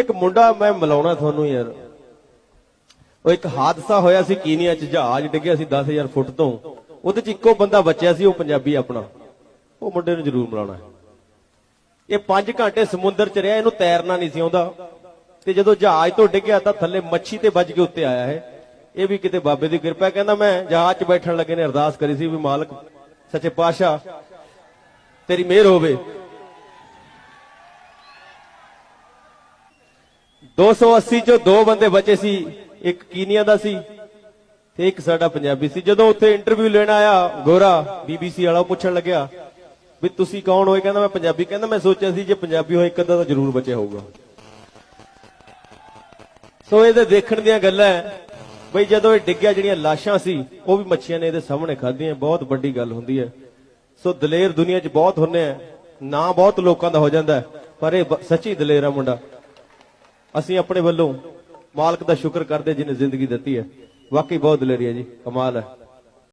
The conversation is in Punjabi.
ਇੱਕ ਮੁੰਡਾ ਮੈਂ ਮਿਲਾਉਣਾ ਤੁਹਾਨੂੰ ਯਾਰ। ਉਹ ਇੱਕ ਹਾਦਸਾ ਹੋਇਆ ਸੀ ਕੀਨੀਆ ਚ, ਜਹਾਜ਼ ਡਿੱਗਿਆ ਸੀ 10000 ਫੁੱਟ ਤੋਂ। ਉਹਦੇ ਚ ਇੱਕੋ ਬੰਦਾ ਬਚਿਆ ਸੀ, ਉਹ ਪੰਜਾਬੀ ਆਪਣਾ। ਉਹ ਮੁੰਡੇ ਨੂੰ ਜ਼ਰੂਰ ਮਿਲਾਉਣਾ ਇਹ 5 ਘੰਟੇ ਸਮੁੰਦਰ ਚ ਰਿਹਾ, ਇਹਨੂੰ ਤੈਰਨਾ ਨਹੀਂ ਸੀ ਆਉਂਦਾ। ਤੇ ਜਦੋਂ ਜਹਾਜ਼ ਤੋਂ ਡਿੱਗਿਆ ਤਾਂ ਥੱਲੇ ਮੱਛੀ ਤੇ ਵੱਜ ਕੇ ਉੱਤੇ ਆਇਆ ਹੈ। ਇਹ ਵੀ ਕਿਤੇ ਬਾਬੇ ਦੀ ਕਿਰਪਾ ਕਹਿੰਦਾ ਮੈਂ ਜਹਾਜ਼ 'ਚ ਬੈਠਣ ਲੱਗੇ ਨੇ, ਅਰਦਾਸ ਕਰੀ ਸੀ ਵੀ ਮਾਲਕ, ਸੱਚੇ ਪਾਤਸ਼ਾਹ, ਤੇਰੀ ਮਿਹਰ ਹੋਵੇ। 280 ਚੋਂ ਦੋ ਬੰਦੇ ਬਚੇ ਸੀ, ਇੱਕ ਕੀਨੀਆ ਦਾ ਸੀ ਤੇ ਇੱਕ ਸਾਡਾ ਪੰਜਾਬੀ ਸੀ। ਜਦੋਂ ਉੱਥੇ ਇੰਟਰਵਿਊ ਲੈਣ ਆਇਆ, ਗੋਰਾ ਬੀਬੀਸੀ ਵਾਲਾ ਪੁੱਛਣ ਲੱਗਿਆ ਵੀ ਤੁਸੀਂ ਕੌਣ ਹੋਏ ਕਹਿੰਦਾ, ਮੈਂ ਪੰਜਾਬੀ। ਕਹਿੰਦਾ, ਮੈਂ ਸੋਚਿਆ ਸੀ ਜੇ ਪੰਜਾਬੀ ਹੋਏ, ਇੱਕ ਅੱਧਾ ਤਾਂ ਜ਼ਰੂਰ ਬਚਿਆ ਹੋਊਗਾ। ਸੋ ਇਹਦੇ ਦੇਖਣ ਦੀਆਂ ਗੱਲਾਂ ਬਈ ਜਦੋਂ ਇਹ ਡਿੱਗਿਆ, ਜਿਹੜੀਆਂ ਲਾਸ਼ਾਂ ਸੀ, ਉਹ ਵੀ ਮੱਛੀਆਂ ਨੇ ਇਹਦੇ ਸਾਹਮਣੇ ਖਾਧੀਆਂ। ਬਹੁਤ ਵੱਡੀ ਗੱਲ ਹੁੰਦੀ ਹੈ ਸੋ ਦਲੇਰ ਦੁਨੀਆ 'ਚ ਬਹੁਤ ਹੁੰਨੇ ਆ ਨਾ ਬਹੁਤ ਲੋਕਾਂ ਦਾ ਹੋ ਜਾਂਦਾ ਪਰ ਇਹ ਸੱਚੀ ਦਲੇਰ ਆ ਮੁੰਡਾ। ਅਸੀਂ ਆਪਣੇ ਵੱਲੋਂ ਮਾਲਕ ਦਾ ਸ਼ੁਕਰ ਕਰਦੇ ਜਿਹਨੇ ਜ਼ਿੰਦਗੀ ਦਿੱਤੀ ਹੈ। ਵਾਕਈ ਬਹੁਤ ਦਲੇਰੀ ਹੈ ਜੀ, ਕਮਾਲ ਹੈ।